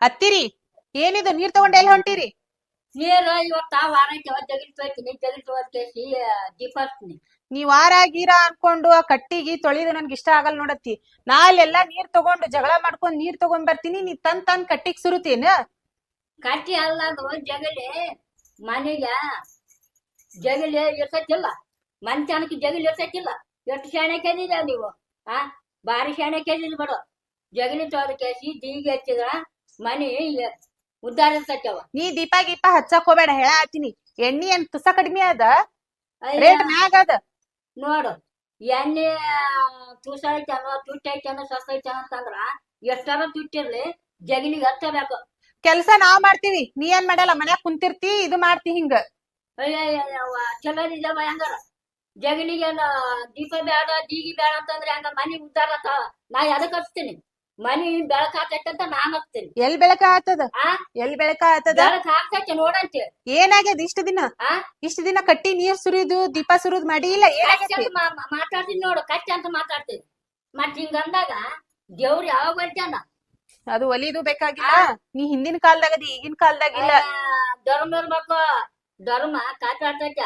ಹತ್ತಿರಿ. ಏನಿದು ನೀರ್ ತಗೊಂಡೆಲ್ಲ ಎಲ್ಲಿ ಹೊಂಟಿರಿ? ನೀರು ಇವತ್ತ ವಾರಕ್ಕೆ ಜಗಿಲ್ ತೊಯ್ತೀನಿ ಜಗಿಲ್ ತೊಗೊಳ್ಕೇಸಿ ದೀಪ ಹಚ್ತೀನಿ ನೀ ವಾರ ಗೀರ ಅನ್ಕೊಂಡು ಆ ಕಟ್ಟಿಗಿ ತೊಳಿದು ನನ್ಗೆ ಇಷ್ಟ ಆಗಲ್ ನೋಡತ್ತಿ. ನಾ ಅಲ್ಲೆಲ್ಲಾ ನೀರ್ ತಗೊಂಡು ಜಗಳ ಮಾಡ್ಕೊಂಡ್ ನೀರ್ ತಗೊಂಡ್ ಬರ್ತೀನಿ ನೀ ತನ್ ತಂದ್ ಕಟ್ಟಿಗ್ ಸುರುತೀನ? ಕಟ್ಟಿ ಅಲ್ಲ ಅದು ಜಗಲಿ ಮನೆಗ ಜಗಲಿ ಇರ್ತೈತಿಲ್ಲ. ಮನ್ತನಕ್ಕೆ ಜಗಲಿ ಇರ್ತೈತಿಲ್ಲ. ಎಷ್ಟು ಶಾಣೆ ಕೇಳಿದ ನೀವು ಆ? ಬಾರಿ ಶಾಣೆ ಕೇಳಿದ್ ಬಿಡು. ಜಗಲಿ ತೋದ ಕೇಸಿ ದೀಗೆ ಹಚ್ಚಿದ್ರ. ಮನೆ ಉದ್ದಾರ ಇರ್ತೈತವ ನೀ ದೀಪ ಗೀಪ ಹಚ್ಚಕ್ ಹೋಗ್ಬೇಡ ಹೇಳ ಆತೀನಿ ಎಣ್ಣಿ ಏನ್ ತುಸ ಕಡಿಮೆ ಅದ? ರೇಟ್ ಮ್ಯಾಗ ಅದ? ನೋಡು ಎಣ್ಣೆ ತುಸ ಐತನೋ ತುಟ್ಟಿ ಐತನೋ ಸಸ್ ಐತನೋ ಅಂತಂದ್ರ ಎಷ್ಟಾರ ತುಟ್ಟಿರ್ಲಿ ಜಗಲಿಗೆ ಹಚ್ಚಬೇಕು. ಕೆಲ್ಸ ನಾವ್ ಮಾಡ್ತೀವಿ. ನೀ ಏನ್ ಮಾಡಲ್ಲ ಮನ್ಯಾಗ ಕುಂತಿರ್ತಿ ಇದು ಮಾಡ್ತಿ ಹಿಂಗ. ಚಲೋ ಹೆಂಗಾರ? ಜಗಲಿಗೆ ದೀಪ ಬೇಡ ದೀಗಿ ಬೇಡ ಅಂತಂದ್ರೆ ಹಂಗ ಮನಿ ಉದ್ದಾರ. ನಾ ಎದಕ್ ಹಚ್ತೀನಿ? ಮನಿ ಬೆಳಕ ಹಾಕೈತಂತ ನಾನ್ ಹಚ್ತೀನಿ ಎಲ್ ಬೆಳಕ ಆತದ ಆ? ಎಲ್ ಬೆಳಕ ಆತದ ಬೆಳಕ್ ಹಾಕ್ತೈತಿ ನೋಡಂತೆ. ಏನಾಗ್ಯದ ಇಷ್ಟ ದಿನ? ಆ? ಇಷ್ಟ ದಿನ ಕಟ್ಟಿ ನೀರ್ ಸುರಿದು ದೀಪ ಸುರಿದು ಮಾಡಿ ಇಲ್ಲ ಅಂತ ಮಾತಾಡ್ತೀನಿ ನೋಡು ಕಟ್ಟಿ ಅಂತ ಮಾತಾಡ್ತೀನಿ. ಮತ್ ಹಿಂಗ ಅಂದಾಗ ದೇವ್ರ ಯಾವಾಗ ಬರ್ತಾನ ಅದು ಒಲಿದು ಬೇಕಾಗಿಲ್ಲ. ನೀ ಹಿಂದಿನ ಕಾಲದಾಗದಿ ಈಗಿನ ಕಾಲದಾಗಿಲ್ಲ ಧರ್ಮ ಇರ್ಬೇಕು ಧರ್ಮ ಕಾಟಾಡ್ತೈತ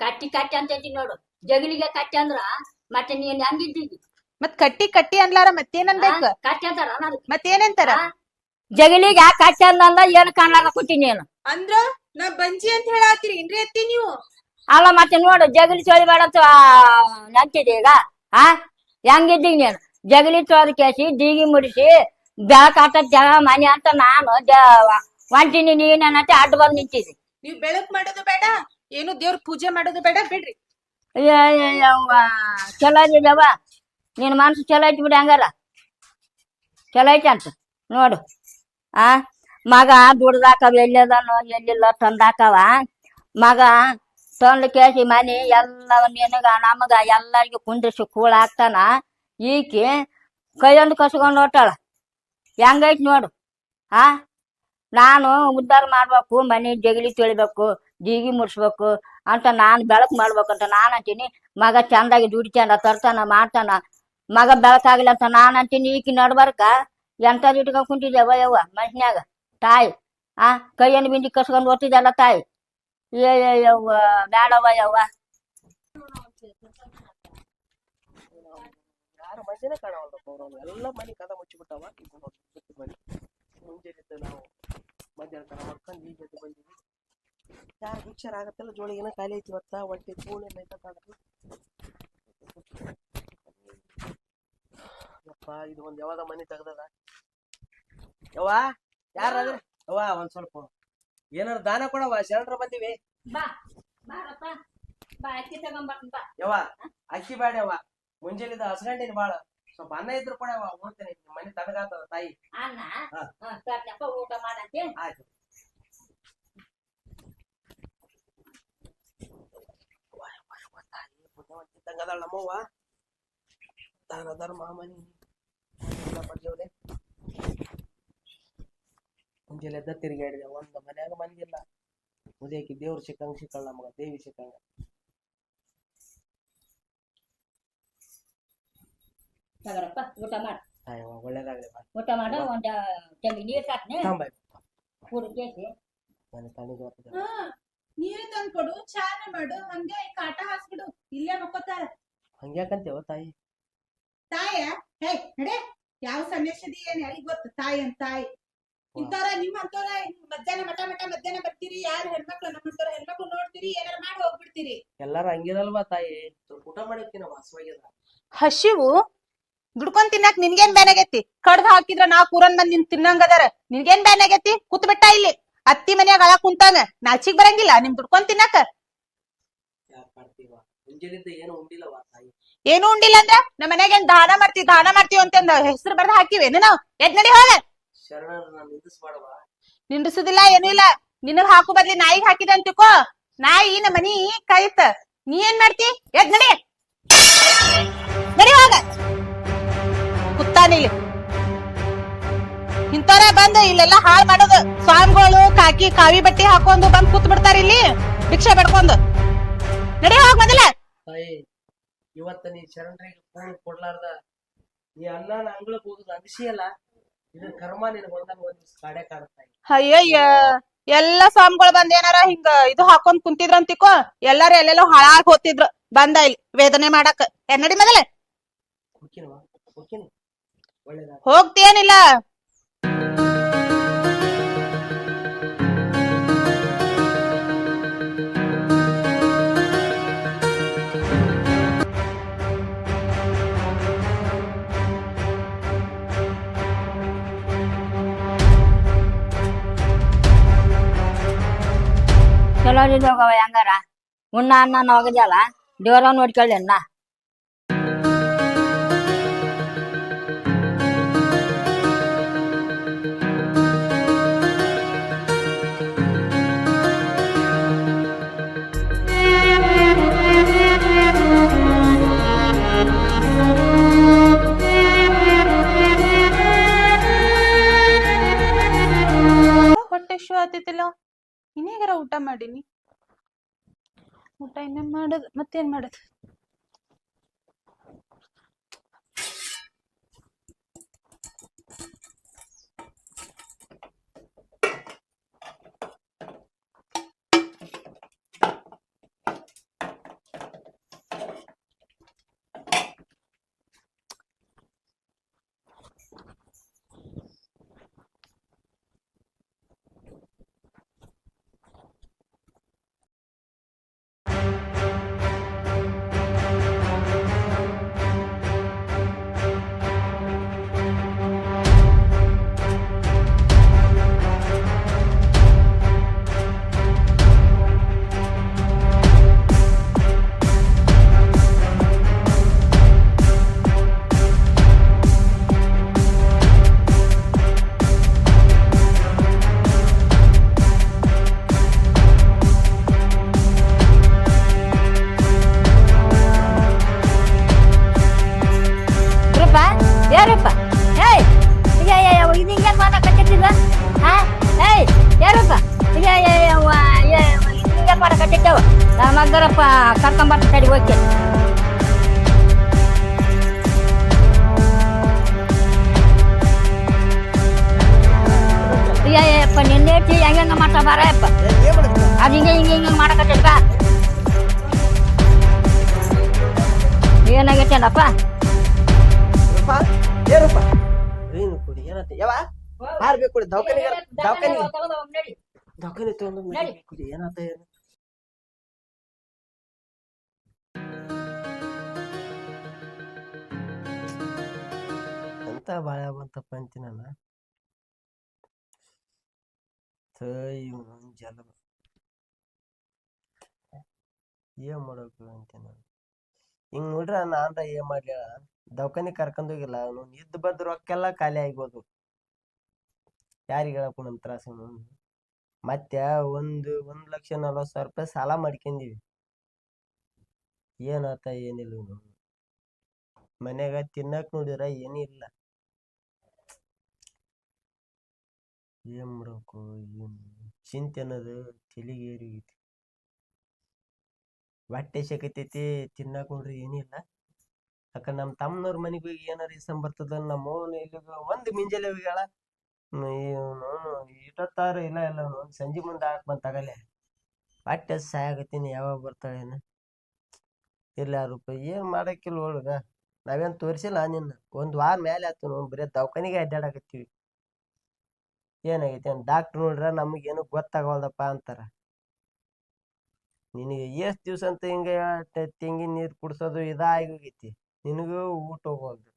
ಕಟ್ಟಿ ಕಟ್ಟಿ ಅಂತೈತಿ ನೋಡು. ಜಗಲಿಗೆ ಕಟ್ಟಿ ಅಂದ್ರ ಮತ್ತೆ ನೀನ್ ಹೆಂಗಿದ್ದೀವಿ ಮತ್ ಕಟ್ಟಿ ಕಟ್ಟಿ ಅನ್ಲಾರ ಮತ್ತೇನ್ ಅನ್ಬೇಕು ಕಟ್ಟಿ ಅಂತಾರ ನಾನು ಜಗಲಿಗೆ ಯಾಕೆ ಕಟ್ಟಿ ಅಂದ ಏನು ಕಾಣಲಾರ ಕೊಟ್ಟಿನಿ ಏನು ಅಂದ್ರ ನಾ ಬಂಜಿ ಅಂತ ಹೇಳತ್ತೀರಿ ಏನ್ರಿ ಅತ್ತಿ ನೀವು? ಅಲ್ಲ ಮತ್ತೆ ನೋಡು ಜಗಲಿ ತೊಳಿಬೇಡ ಅಂತ ನಂತಿದೆ ಈಗ. ಆ ಹೆಂಗಿದ್ದೀಗ ನೀನು? ಜಗಲಿ ಚೋಳಿ ಕೇಸಿ ದೀಗಿ ಮುಡಿಸಿ ಬೆಳಕಾಟ ಜಗ ಮನೆ ಅಂತ ನಾನು ಒಂಟಿನಿ ನೀನಂತೆ ಅಡ್ಡ ಬಂದು ನಿಂತಿದ್ದೆ. ನೀವ್ ಬೆಳಕ್ ಮಾಡೋದು ಬೇಡ ಏನು ದೇವ್ರ ಪೂಜೆ ಮಾಡೋದು ಬೇಡ ಬಿಡ್ರಿ. ಚಲೋ ಇದ್ದೀಯವ್ವ ನಿನ್ನ ಮನ್ಸು ಚಲೋ ಐತಿ ಬಿಡಿ ಹಂಗಾರ ಚಲೋ ಐತಿ ಅಂತ ನೋಡು ಆ ಮಗ ದುಡ್ದಾಕವ ಎಲ್ಲದನು ಎಲ್ಲಿಲ್ಲ ತಂದಾಕವ ಮಗ ತಂದು ಕೇಸಿ ಮನೆ ಎಲ್ಲ ನಿನಗ ನಮಗ ಎಲ್ಲರಿಗೂ ಕುಂದ್ರಿಸಿ ಕೂಳ ಹಾಕ್ತಾನ ಈಕಿ ಕೈಯೊಂದು ಕಸ್ಕೊಂಡು ಹೊಟ್ಟಾಳ ಹೆಂಗೈತಿ ನೋಡು ಆ ನಾನು ಉದ್ಧಾರ ಮಾಡ್ಬೇಕು ಮನೆ ಜಗಲಿ ತೊಳಿಬೇಕು ದೀಗಿ ಮುಡ್ಸ್ಬೇಕು ಅಂತ ನಾನು ಬೆಳಕು ಮಾಡ್ಬೇಕಂತ ನಾನು ಅಂತೀನಿ ಮಗ ಚಂದಾಗಿ ದುಡಿತಾನ ತರ್ತಾನ ಮಾಡ್ತಾನ ಮಗ ಬೆಳಕಾಗಿಲ್ಲ ಅಂತ ನಾನು ಅಂತೀನಿ ಈಕಿ ನಡ್ಬಾರ್ಕ ಎಂಥದ್ದು ಇಟ್ಕೊಂಡ್ ಕುಂತಿದ್ಯವ ಯವ್ವ ಮನ್ಸ್ನ್ಯಾಗ ತಾಯಿ, ಆ, ಕೈಯನ್ನು ಬಿಂದಿ ಕಸ್ಕೊಂಡು ಓದ್ತಿದ್ದಲ್ಲ ತಾಯಿ. ಏ ಯವ್ವ ಬ್ಯಾಡವ ಯವ್ವ. ಯಾರ ಕಾಣವಲ್ರಪ್ಪ ಅವ್ರು ಎಲ್ಲ ಮನೆ ಕದ ಮುಚ್ಚಿಬಿಟ್ಟವ. ಬನ್ನಿ ಮುಂಜಾನೆ ನಾವು ಮಧ್ಯಾಹ್ನ ತನ ಬಂದಿವಿ. ಯಾರು ಹುಚ್ಚಾರ ಆಗತ್ತಲ್ಲ ಜೋಳಿ ಏನೋ ಖಾಲಿ ಐತಿ ಇವತ್ತ, ಹೊಟ್ಟೆ ಕೂಳೆಲ್ಲ ಐತಕ್ಕಾದ್ರು ಯಪ್ಪ ಇದು ಒಂದ್ ಯಾವ್ದ ಮನೆ ತೆಗ್ದದ? ಯವ್ವ ಯಾರ ಯವ್ವ ಒಂದ್ ಸ್ವಲ್ಪ. ಏನಾರ ದಾನ ಕೊಡವ ಶರಣರ ಬಂದಿವಿ. ಬಾ ಬಾರಪ್ಪ. ಬಾ ಅಕ್ಕಿ ತಗೊಂಬರ್ತೀನಿ ಬಾ. ಯವ್ವ ಅಕ್ಕಿ ಬ್ಯಾಡ್ಯವ್ವ ಮುಂಜಾನಿದ ಹಸ್ಗಂಡಿನ ಬಾಳ. ಸ್ವಲ್ಪ ಅನ್ನ ಇದ್ರು ಕೂಡ ಉಣ್ತೇನೆ ಮನೆ ತನಗಾತದ ತಾಯಿ. ಅನ್ನ? ಹಾ. ಹ್ಮ್, ಊಟ ಮಾಡಂತೆ. ಆಯ್ತು. ಇದ್ದಂಗದಾಳ ನಮ್ಮವ್ವ. ದಾನ ಧರ್ಮ ಮನಿ. ಎಲ್ಲ ಪಡ್ಜವ್ರೆ ಮುಂಜಾನೆ ಎದ್ದ ತಿರುಗಾಡಿದೆ ಒಂದು ಮನ್ಯಾಗ ಮಂದಿಲ್ಲ. ಉದಯಕ್ಕೆ ದೇವ್ರು ಸಿಕ್ಕಂಗ್ ಸಿಕ್ಕಲ್ಲ ನಮಗ ದೇವಿ ಸಿಕ್ಕಂಗ. ತಗರಪ್ಪ ಊಟ ಮಾಡು. ಒಳ್ಳೇದಾಗ್ಲಿ ಊಟ ಮಾಡು ಒಂದ ಚೆಂಬಿ ನೀರ್ ಸಾಕ್ನೆ? ಕೂಡಿ ಕೇಸಿ ಮನೆ ತಣಿಗೆ ಹೋಗ್ತದೆ ನೀರು ತಂದ್ಕೊಡು ಚಾನ ಮಾಡು ಹಂಗೆ ಕಾಟ ಹಾಸ್ಬಿಡು. ಇಲ್ಲೇ ಮಕ್ಕೋತಾರ. ಹಂಗ್ಯಾಕಂತೇವ ತಾಯಿ? ತಾಯ? ಹೇ ನಡೆ. ಯಾವ ಸಮಸ್ಯೆದಿ ಏನ್ ಯಾರಿಗ್ ಗೊತ್ತ? ತಾಯಿ ಅಂತ. ತಾಯಿ ಇಂತವ್ರ ನಿಮ್ ಅಂತವ್ರ ಮಧ್ಯಾಹ್ನ ಮಠ ಮಠ ಮಧ್ಯಾಹ್ನ ಬರ್ತೀರಿ ಯಾರು ಹೆಣ್ಮಕ್ಳು ನಮ್ಮಂತವ್ರ ಹೆಣ್ಮಕ್ಳು ನೋಡ್ತೀರಿ ಏನಾರ ಮಾಡಿ ಹೋಗ್ಬಿಡ್ತೀರಿ. ಎಲ್ಲಾರು ಹಂಗಿರಲ್ವಾ ತಾಯಿ? ಊಟ ಮಾಡಿರ್ತೀನ ಹಸಿವು ದುಡ್ಕೊಂಡ್ ತಿನ್ನಕ್ ನಿನ್ಗೇನ್ ಬ್ಯಾನಾಗೈತಿ ಕಡ್ದ್ ಹಾಕಿದ್ರ ನಾ ಕೂರನ್ ಬಂದ್ ನಿನ್ ತಿನ್ನಂಗದಾರ ನಿನ್ಗೇನ್ ಬ್ಯಾನಾಗೈತಿ ಕೂತ್ ಬಿಟ್ಟ ಇಲ್ಲಿ. ಅತ್ತಿ ಮನ್ಯಾಗ ಅಳ ಕುಂತಾನ. ನಾಚಿಗ್ ಬರಂಗಿಲ್ಲ. ನಿಮ್ ದುಡ್ಕೊಂಡ್ ತಿನ್ನಕ. ಮುಂಜಾನಿಂದ ಏನು ಉಂಡಿಲ್ಲವಾ ತಾಯಿ? ಏನು ಉಂಡಿಲ್ಲ ಅಂದ್ರ ನಮ್ಮ ಮನ್ಯಾಗ ಏನ್ ದಾನ ಮಾಡ್ತೀವಿ ದಾನ ಮಾಡ್ತೀವಿ ಅಂತಂದ ಹೆಸರು ಬರ್ದ ಹಾಕಿವಿ. ಏನೇನು? ಎದ್ ನಡಿ ಹೋಗ. ನಿಂದ್ರಿಸುದಿಲ್ಲ ಏನೂ ಇಲ್ಲ. ನಿನಗ್ ಹಾಕು ಬದ್ಲಿ ನಾಯಿಗ್ ಹಾಕಿದ ಅಂತಿಕೋ. ನಾಯಿ ನಮ್ಮ ಮನಿ ಕಾಯ್ತ ನೀ ಏನ್ ಮಾಡ್ತಿ? ಎದ್ ನಡಿ. ನಡಿ ಹೋಗ. ಕುತ್ತಾನಿಲ್ಲಿ ಇಂಥವ್ರ ಬಂದು ಇಲ್ಲೆಲ್ಲ ಹಾಳ್ ಮಾಡೋದು. ಸ್ವಾಮಿಗಳು ಕಾಕಿ ಕಾವಿ ಬಟ್ಟೆ ಹಾಕೊಂಡು ಬಂದ್ ಕೂತ್ ಬಿಡ್ತಾರ ಇಲ್ಲಿ. ಭಿಕ್ಷೆ ಬಡ್ಕೊಂಡು ನಡಿ ಹೋಗ್ ಮೊದಲ. ತಾಯಿ ಇವತ್ತ ನೀ ಶರಣರಿಗೆ ಫೋನ್ ಕೊಡ್ಲಾರ್ದ ಈ ಅನ್ನ ಅಂಗಳಕ್ ಹೋಗುದು ಅಗಸಿಯಲ್ಲ ಇದು ಕರ್ಮ ನಿನ್ ಬಂದಾಗ ಒಂದ್ ದಿವ್ಸ ಕಾಡೆ ಕಾಡುತ್ತಾ ಅಯ್ಯಯ್ಯ ಎಲ್ಲ ಸ್ವಾಮಿಗಳು ಬಂದ್ ಏನಾರ ಹಿಂಗ ಇದು ಹಾಕೊಂಡ್ ಕುಂತಿದ್ರ ಅಂತಿಕೋ ಎಲ್ಲಾರು ಎಲ್ಲೆಲ್ಲೋ ಹಾಳಾಗ್ ಹೋತಿದ್ರು ಬಂದ ಇಲ್ಲಿ ವೇದನೆ ಮಾಡಾಕ. ಎನ್ನಡಿ ನಡಿ ಮೊದಲೇ ಹೋಗ್ತೀನವ ಹೋಗ್ತೀನಿ. ಒಳ್ಳೇದಾಗ ಹೋಗ್ತೇನಿಲ್ಲ ಚಲೋ ಹೋಗವ ಹೆಂಗಾರ? ಉಣ್ಣ ಅನ್ನ ಹೋಗದಲ್ಲ ದೇವ್ರ ನೋಡ್ಕೊಳ್ಳಿ ನಾ ಹೊಟ್ಟೆ ಶೂ ಆತಿತ್ತಿಲ್ಲ ಇನ್ನೇಗಾರ ಊಟ ಮಾಡೀನಿ. ಊಟ ಇನ್ನೇನ್ ಮಾಡೋದು? ಮತ್ತೇನ್ ಮಾಡದ್? ಅಯ್ಯಪ್ಪ ನಿನ್ನೆ ಹೇಳ್ತಿ ಹೆಂಗ ಹೆಂಗ ಮಾಡ್ತಾ ಏನ್ ಮಾಡ್ತೀಯ ಅದು ಹಿಂಗೆ ಹಿಂಗೆ ಹಿಂಗೆ ಮಾಡಕತ್ತಪ್ಪ ಏನಾಗೈತೇನಪ್ಪ ರೂಪ ಏ ರೂಪ ಏನು ಕುಡಿ ಏನಂತ? ಯಾವ ಹಾರ್ಬೇಕು ಕುಡಿ ದವಾಖಾನಿಗೆ ದವಾಖಾನಿಗೆ ದವಾಖಾನೆ ತಗೊಂಡು ನಡಿ. ಕುಡಿ ಏನಾತ ಏನು ಎಂತ ಬಾಳ ಬಂತಪ್ಪ ಅಂತೀನಲ್ಲ? ಇವನು ಜಲ ಏನ್ ಮಾಡಬೇಕು ಅಂತೀನಿ ಹಿಂಗ್ ನೋಡ್ರ ನಾನ್ರ ಏನ್ ಮಾಡ್ಲಿಲ್ಲ ದವಾಖಾನೆ ಕರ್ಕೊಂಡ್ ಹೋಗಿಲ್ಲ ಅವನು ಇದ್ದು ಬಂದ್ ರೊಕ್ಕೆಲ್ಲ ಖಾಲಿ ಆಗ್ಬೋದು ಯಾರಿಗೆ ಹೇಳಕ್ಕೂ ನಮ್ ತ್ರಾಸ ಮತ್ತೆ ಒಂದು ಒಂದ್ ಲಕ್ಷ ನಲ್ವತ್ ಸಾವಿರ ರೂಪಾಯಿ ಸಾಲ ಮಾಡ್ಕೊಂಡಿವಿ ಏನಾತ ಏನಿಲ್ಲ ಇವ್ನು. ಮನ್ಯಾಗ ತಿನ್ನಕ್ ನೋಡಿದ್ರ ಏನೂ ಇಲ್ಲ ಏನ್ ಮಾಡಬೇಕು ಏನು ಚಿಂತೆ ಅನ್ನೋದು ತಲಿಗೆ ಏರಿಗೈತಿ ಹೊಟ್ಟೆ ಸಿಕ್ಕತೈತಿ ತಿನ್ನಕ್ ನೋಡ್ರಿ ಏನಿಲ್ಲ. ಯಾಕ ನಮ್ ತಮ್ಮನವ್ರ ಮನೆಗೆ ಹೋಗಿ ಏನಾರ ಇಸಂ ಬರ್ತದ, ನಮ್ಮ ಅವ್ವನ ಇಲ್ಲಿಗ ಒಂದ್ ಮಿಂಜಲೆ ಹೋಗ್ಯಾಳ. ಇಟ್ಟತ್ತಾರ ಇಲ್ಲ ಇಲ್ಲ ಒಂದ್ ಸಂಜೆ ಮುಂದೆ ಹಾಕ್ ಬಂದ್ ತಗಲೆ ಹೊಟ್ಟೆ ಸಾಯಾಗತ್ತೀನಿ ಯಾವಾಗ ಬರ್ತಾಳೇನ ಇಲ್ಲ ರೂಪಾಯಿ ಏನ್ ಮಾಡಕ್ಕಿಲ್ಲ ಒಳಗ. ನಾವೇನ್ ತೋರಿಸಿಲ್ಲ ನಿನ್ನ. ಒಂದ್ ವಾರ ಮೇಲೆ ನಾವು ಬರೀ ದವಾಖಾನಿಗೆ ಅಡ್ಡಾಡಕತ್ತೀವಿ ಏನಾಗೈತಿ ಡಾಕ್ಟರ್ ನೋಡ್ರ ನಮಗೇನು ಗೊತ್ತಾಗವಲ್ದಪ್ಪ ಅಂತಾರ. ನಿನಗೆ ಎಷ್ಟ್ ದಿವಸ ಅಂತ ಹಿಂಗ ತೆಂಗಿನ ನೀರ್ ಕುಡ್ಸೋದು ಇದಾಗಿ ಹೋಗೈತಿ ನಿನಗೂ ಊಟ ಹೋಗೋದು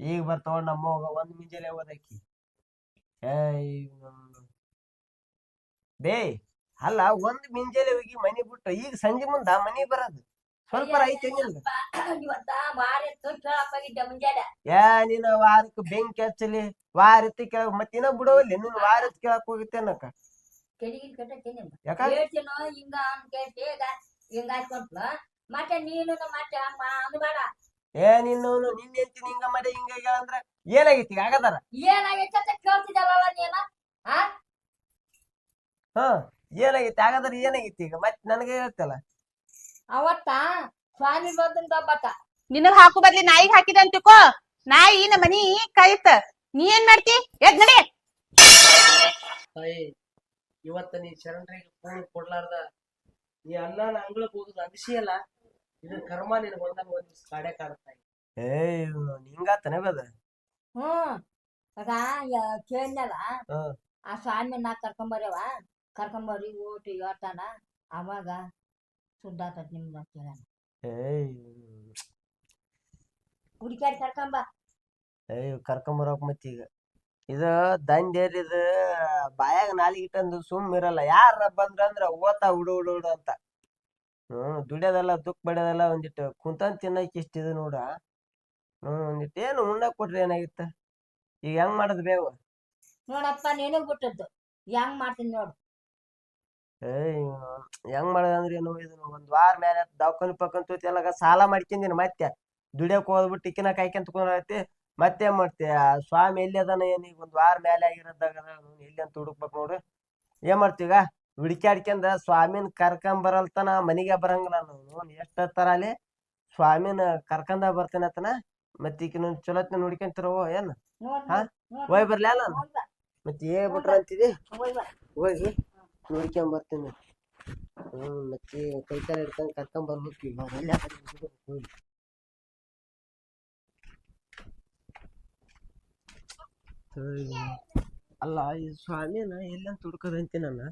ಈಗ ಬರ್ತಾವ ನಮ್ಮ ಒಂದ್ ಮುಂಜಾನೆ ಓದಕ್ಕಿ. ಬೇ ಅಲ್ಲ ಒಂದ್ ಮಿಂಜಾಲೆ ಹೋಗಿ ಮನಿ ಬಿಟ್ಟು ಈಗ ಸಂಜೆ ಮುಂದ ಮನಿ ಬರೋದು. ಸ್ವಲ್ಪ ಐತೆ ನಿನ್ಗ ಇವತ್ತ ಭಾರಿ ಕೇಳಪ್ಪಾಗಿದ್ದೆ ಮುಂಜಾನೆ. ಯಾ ನೀನ ವಾರಕ್ಕೆ ಬೆಂಕಿ ಹಚ್ಚಲಿ ವಾರಕ್ಕೆ ಮತ್ತೆ ಮತ್ ಇನ್ನ ಬಿಡವಲ್ಲಿ ನೀನ್ ವಾರಕ್ಕೆ ಕೆಳಕ್ ಹೋಗುತ್ತೆ ಅನ್ನಕ ಕೆಡಿಗಿನ ಕಟ್ಟತೀನಿ ಯಾಕ? ಹೇಳ್ತೀನೋ ಹಿಂಗ ಅಂತ ಕೇಳ್ತಿ ಈಗ ಹಿಂಗ ಹಾಕೊಟ್ಲ ಮತ್ತೆ ನೀನು ಮತ್ತೆ ಹಂಗ ಅನ್ಬೇಡ ಏ ನಿನ್ನ ಹೆಂಡ್ತಿ ಹಿಂಗ ಮಾಡಿ ಹಿಂಗ ಅಂದ್ರ ಏನಾಗೈತಿ ಆಗದಾರ ಏನಾಗೈತೆ ಅಂತ ಕೇಳ್ತಿದ್ದಲ್ಲ ನೀನ? ಹಾ ಏನಾಗೈತಿ ಆಗದಾರ ಏನಾಗೈತಿ ಈಗ? ಮತ್ತೆ ನನಗೆ ಹೇಳ್ತಲ್ಲ. ಅವತ್ತ ಸ್ವಾಮಿ ಬಂದಂತ ಒಬ್ಬತ್ತ ನಿನಗ್ ಹಾಕು ಬದ್ಲಿ ನಾಯಿಗ್ ಹಾಕಿದ ಅಂತಿಕೋ ನಾಯಿ ನಮ್ಮ ಮನಿ ಕಾಯ್ತ ನೀ ಏನ್ ಮಾಡ್ತಿ? ಎದ್ ನಡಿ. ತಾಯಿ ಇವತ್ತ ನೀ ಶರಣರಿಗೆ ಫೋನ್ ಕೊಡ್ಲಾರ್ದ. ನೀ ಅಣ್ಣನ ಅಂಗಳ ಹೋಗುದು ಅಗಸಿಯಲ್ಲ ಇದು ಕರ್ಮ ನಿನ್ ಬಂದಾಗ ಒಂದ್ ದಿವ್ಸ ಕಾಡೆ ಕಾಡುತ್ತಾಯಿ ಹಿಂಗಾತನೆ ಬದ? ಹ್ಮ್ ಅದ ಕೇಳಿದ್ನಲ್ಲ. ಆ ಸ್ವಾಮಿ ನಾ ಕರ್ಕೊಂಬರ್ಯವ ಕರ್ಕೊಂಬರ್ರಿ ಓಟು ಹೇಳ್ತಾನ ಅವಾಗ ಸುದ್ದಾತದ ನಿಮ್ದು ಅಂತ ಹೇಳ ಏಯ್ ಹುಡುಕ್ಯಾಡಿ ಕರ್ಕೊಂಬ. ಏಯ್ ಕರ್ಕೊಂಬರೋಕ್ ಮತ್ತೀಗ ಇದು ದಂಧೇರಿ ಇದು ಬಾಯಾಗ ನಾಲಿಗೆ ಇಟ್ಟಂದು ಸುಮ್ ಇರಲ್ಲ. ಯಾರ ಬಂದ್ರಂದ್ರ ಓತಾ ಹುಡು ಹುಡು ಹುಡು ಅಂತ. ಹ್ಮ್ ದುಡಿಯೋದಲ್ಲ ದುಃಖ ಬಡ್ಯದಲ್ಲ ಒಂದಿಟ್ಟು ಕುಂತಂದ್ ತಿನ್ನಕ್ ಇಷ್ಟ ಇದು ನೋಡ. ಹ್ಮ್ ಒಂದಿಟ್ಟು ಏನು ಉಣ್ಣಕ್ ಕೊಟ್ರಿ ಏನಾಗಿತ್ತ? ಈಗ ಹೆಂಗ್ ಮಾಡೋದು ಬೇವು? ನೋಡಪ್ಪ ನೀನು ಬಿಟ್ಟದ್ದು. ಹೆಂಗ್ ಮಾಡ್ತೀನಿ ನೋಡು. ಏಯ್ ಹೆಂಗ್ ಮಾಡೋದಂದ್ರೆ ಏನು ಇದನ್ನ ಒಂದ್ ವಾರ ಮೇಲೆ ದವಾಖಾನಿ ಪಕ್ಕಂತ ಎಲ್ಲಾಗ ಸಾಲ ಮಾಡ್ಕೊಂಡಿನಿ ಮತ್ತೆ. ದುಡಿಯಕ್ ಹೋಗ್ಬಿಟ್ಟು ಇಕ್ಕಿನ ಕಾಯ್ಕೊಂತ ಕುಂದ್ರತಿ ಮತ್ತೆ ಏನ್ ಮಾಡ್ತಿ? ಆ ಸ್ವಾಮಿ ಎಲ್ಲಿ ಅದಾನ ಏನ್ ಈಗ ಒಂದ್ ವಾರ ಮೇಲೆ ಆಗಿರೋದಾಗ ಎಲ್ಲಿ ಅಂತ ಹುಡುಕ್ಬೇಕು ನೋಡ್ರಿ ಏನ್ ಮಾಡ್ತೀವಿ ಹುಡುಕ್ಯಾಡ್ಕೊಂಡ ಸ್ವಾಮಿನ ಕರ್ಕೊಂಡ್ ಬರಲ್ತನ ಮನಿಗೆ ಬರಂಗಿಲ್ಲ ನಾವು ಎಷ್ಟ ತರ ಅಲ್ಲಿ? ಸ್ವಾಮಿನ ಕರ್ಕೊಂಡ ಬರ್ತೇನೆ ಆತನ ಮತ್ತೆ ಈಕಿನ ಚಲೋತ್ನ ನೋಡ್ಕೊಂತಿರೋ ಏನ್? ಹೋಯ್ ಬರ್ಲಾ ನಾನು ಬಾ, ಮತ್ತೆ ಏ ಬಿಟ್ರ ಅಂತಿದಿ. ಹೋಗಿ ನೋಡ್ಕೊಂಡ್ ಬರ್ತೀನಿ ಹ್ಮ್, ಮತ್ತೆ ಕೈ ಕಾಲ ಹಿಡ್ಕೊಂಡ್ ಕರ್ಕೊಂಡ್ ಬರ್ಬೇಕು ಈಗ ಅವ್ರ್ ಎಲ್ಲಿ ಅದಾರ ಹುಡುಗ್ರು? ಹೋಗಿ. ಅಯ್ಯೋ. ಅಲ್ಲ, ಈ ಸ್ವಾಮಿನ ಎಲ್ಲಂತ ಹುಡ್ಕೋದಂತೆ ನನ್ನ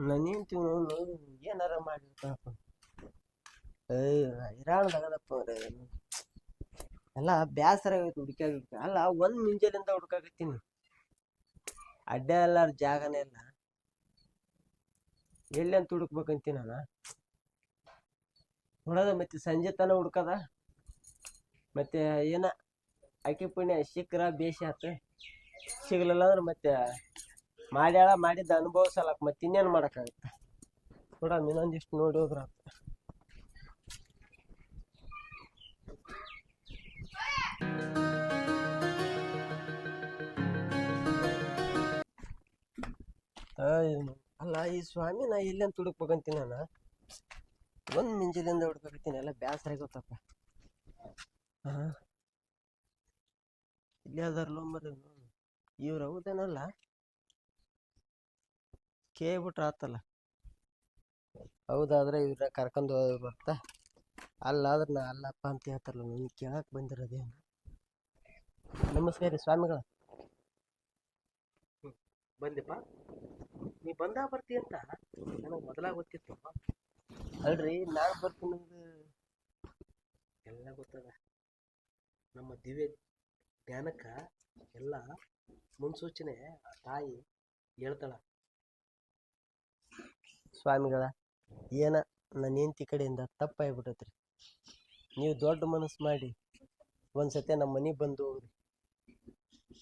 ನಾನೇಂತೀವಿ ನೋಡು, ಏನಾರ ಮಾಡಿರ್ತಾರಪ್ಪ ಏ ಹೈರಾಣದಾಗದಪ್ಪ ಅವ್ರೆ ಎಲ್ಲ ಬ್ಯಾಸರ ಆಗೈತೆ ಹುಡುಕ್ಯಾಗ ಅಲ್ಲ, ಒಂದ್ ಮುಂಜಾನಿಂದ ಹುಡ್ಕಾಕತ್ತೀನಿ ಅಡ್ಡ ಎಲ್ಲಾರ ಜಾಗನೇ ಇಲ್ಲ ಎಲ್ಲಿ ಅಂತ ಹುಡುಕ್ಬೇಕಂತೀನಿ ನಾನು ನೋಡೋದ ಮತ್ತೆ ಸಂಜೆ ತನ ಹುಡ್ಕದ ಮತ್ತೆ ಏನ ಅಕ್ಕಿ ಪುಣ್ಯ ಸಿಕ್ಕ್ರ ಬೇಸಿ ಆತ ಸಿಗ್ಲಿಲ್ಲ ಅಂದ್ರೆ ಮತ್ತೆ ಮಾಡ್ಯಾಳ ಮಾಡಿದ್ದ ಅನುಭವಿಸಲಕ್ ಮತ್ತೆ ಇನ್ನೇನು ಮಾಡೋಕ್ಕಾಗತ್ತೆ ನೋಡ ಇನ್ನೊಂದಿಷ್ಟು ನೋಡಿ ಹೋದ್ರ. ಅಯ್ಯೋ. ಅಲ್ಲ, ಈ ಸ್ವಾಮಿನ ಎಲ್ಲಿ ಅಂತ ಹುಡುಕ್ಬೇಕಂತೀನಿ ನಾನು. ಒಂದು ಮಿಂಜಲಿಂದ ಹುಡ್ಕಕತ್ತೀನಿ ಎಲ್ಲ ಬೇಸರ ಗೊತ್ತಪ್ಪ. ಹಾಂ. ಇಲ್ಲಿ ಅದಾರಲ್ಲ ಮರ ಇವ್ರು ಹೌದೇನಲ್ಲ ಕೇಳ್ಬಿಟ್ರೆ ಆತಲ್ಲ. ಹೌದಾದ್ರೆ ಇವ್ರ ಕರ್ಕೊಂಡು ಬರ್ತಾ ಅಲ್ಲಾದ್ರೆ ನಾ ಅಲ್ಲಪ್ಪ ಅಂತ ಹೇಳ್ತಾರಲ್ಲ ನನಗೆ ಕೇಳಕ್ ಬಂದಿರೋದೇನು? ನಮಸ್ಕಾರ ರೀ, ಸ್ವಾಮಿಗಳ. ಬಂದಿಪ್ಪ ನೀ ಬಂದ ಬರ್ತಿ ಅಂತ ನನಗೆ ಮೊದಲಾಗ ಗೊತ್ತಿತ್ತು. ಅಲ್ರಿ, ನಾನು ಬರ್ತೀನಿ ಎಲ್ಲ ಗೊತ್ತದ. ನಮ್ಮ ದಿವ್ಯ ಜ್ಞಾನಕ್ಕ ಎಲ್ಲ ಮುನ್ಸೂಚನೆ ಆ ತಾಯಿ ಹೇಳ್ತಾಳ. ಸ್ವಾಮಿಗಳ, ಏನ ನನ್ನ ಹೆಂಡತಿ ಕಡೆಯಿಂದ ತಪ್ಪಾಗ್ಬಿಟ್ಟತ್ರಿ ನೀವು ದೊಡ್ಡ ಮನಸ್ಸು ಮಾಡಿ ಒಂದ್ಸತಿ ನಮ್ಮ ಮನೆಗೆ ಬಂದು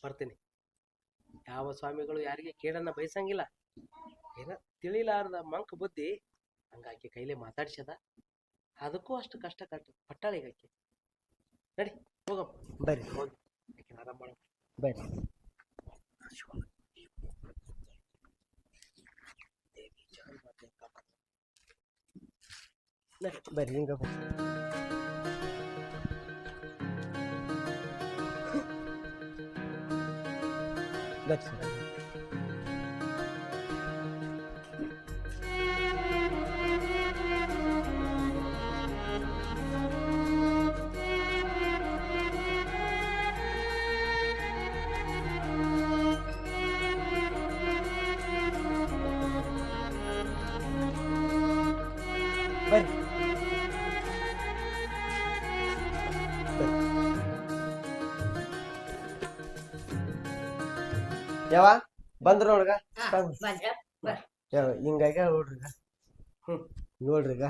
ಬರ್ತೀನಿ. ಯಾವ ಸ್ವಾಮಿಗಳು ಯಾರಿಗೆ ಕೇಳನ್ನ ಬಯಸಂಗಿಲ್ಲ. ಏನ ತಿಳಿಲಾರ್ದ ಮಂಕ್ ಬುದ್ಧಿ ಹಂಗಾಕಿ ಕೈಲೇ ಮಾತಾಡ್ಸದ ಅದಕ್ಕೂ ಅಷ್ಟು ಕಷ್ಟ ಕಟ್ಟು ಪಟ್ಟಾಳಿಗೆ ಆಕಿ. ನಡಿ ಹೋಗಮ್ಮ. ಬರ್ರಿ. ಹೋಗಿ. ಆಕಿನ ಆರಾಮ್ ಮಾಡ. ಬರ್ರಿ. ದೇವಿ ಜಗನ್ಮಾತೆ ಕಾಪಾಡು. ನಡಿ. ಬರ್ರಿ ಹಿಂಗ. ಬರ್ರಿ. ಬರ್ರಿ ಯಾವ ಬಂದ್ರ ನೋಡ್ಗ? ಹಿಂಗಾಗ ನೋಡ್ರಿಗ? ಹ್ಮ್ ನೋಡ್ರಿಗ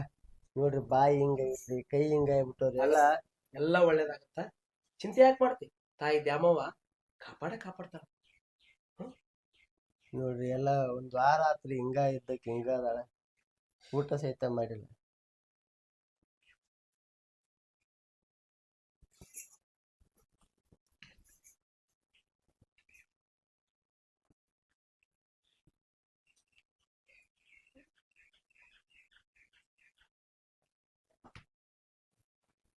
ನೋಡ್ರಿ ಬಾಯಿ ಹಿಂಗೈತ್ರಿ ಕೈ ಹಿಂಗಾಗ್ಬಿಟ್ಟವ್ರಿ ಅಲ್ಲ ಎಲ್ಲ ಒಳ್ಳೇದಾಗತ್ತ? ಚಿಂತೆ ಯಾಕೆ ಮಾಡ್ತಿ? ತಾಯಿ ದ್ಯಾಮವ್ವ ಕಾಪಾಡ ಕಾಪಾಡ್ತಾರ ನೋಡ್ರಿ ಎಲ್ಲ ಒಂದು ವಾರ ಆತ್ರಿ ಹಿಂಗ ಇದ್ದಕ್ಕೆ ಹಿಂಗ ಅದಾಳ. ಊಟ ಸಹಿತ ಮಾಡಿಲ್ಲ ನನ್ ಕೈ ಎಲ್ಲ ಚಲೋ ಐತ್ರಿ ನಾ ಆ, ಮೊದ್ಲಿನ್ಕಿಂತ ಆರಾಮತ್ತ?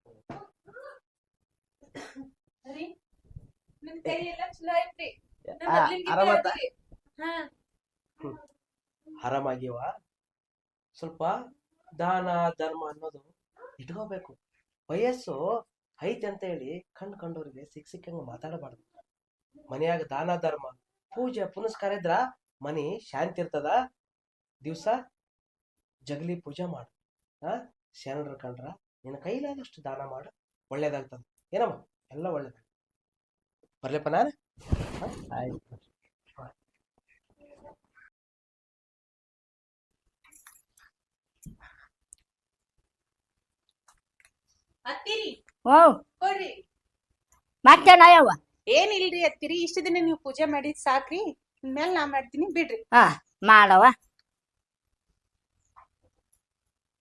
ಅದಿರಿ. ಹಾ ಆರಾಮಾಗಿವ ಸ್ವಲ್ಪ ದಾನ ಧರ್ಮ ಅನ್ನೋದು ಇಟ್ಕೋಬೇಕು. ವಯಸ್ಸು ಐತೆ ಅಂತ ಹೇಳಿ ಕಣ್ ಕಂಡವ್ರಿಗೆ ಸಿಕ್ ಸಿಕ್ಕಂಗ ಮಾತಾಡಬಾರ್ದು. ಮನೆಯಾಗ ದಾನ ಧರ್ಮ ಪೂಜೆ ಪುನಸ್ಕಾರ ಇದ್ರ ಮನಿ ಶಾಂತಿ ಇರ್ತದ. ದಿವ್ಸ ಜಗಲಿ ಪೂಜೆ ಮಾಡು. ಆ ಶರಣರ ಕಂಡ್ರ ನಿನ್ನ ಕೈಲಾದಷ್ಟು ದಾನ ಮಾಡು. ಒಳ್ಳೇದಾಗ್ತದ. ಏನಮ್ಮ? ಎಲ್ಲ ಒಳ್ಳೇದು. ಬರ್ಲಪ್ಪ ನಾನು? ಆಯ್ತು. ಏನಿಲ್ರಿ ಅತ್ತಿರಿ ಇಷ್ಟ ದಿನ ನೀವು ಪೂಜೆ ಮಾಡಿದ್ ಸಾಕ್ರಿ ಇನ್ಮೇಲೆ ನಾ ಮಾಡ್ತೀನಿ ಬಿಡ್ರಿ. ಹಾ ಮಾಡವ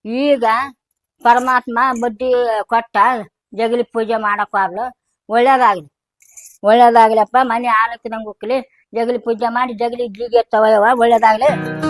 ಈಗ ಪರಮಾತ್ಮ ಬುದ್ಧಿ ಕೊಟ್ಟ ಜಗಲಿ ಪೂಜೆ ಮಾಡಕ್ಕಾಗ್ಲು ಒಳ್ಳೇದಾಗ್ಲಿ. ಒಳ್ಳೇದಾಗ್ಲಪ್ಪ, ಮನೆ ಆಲಕ್ಕೆ ನಂಗೆ ಜಗಲಿ ಪೂಜೆ ಮಾಡಿ ಜಗಲಿ ಜೀಗೆ ತವಯವ ಒಳ್ಳೇದಾಗ್ಲಿ.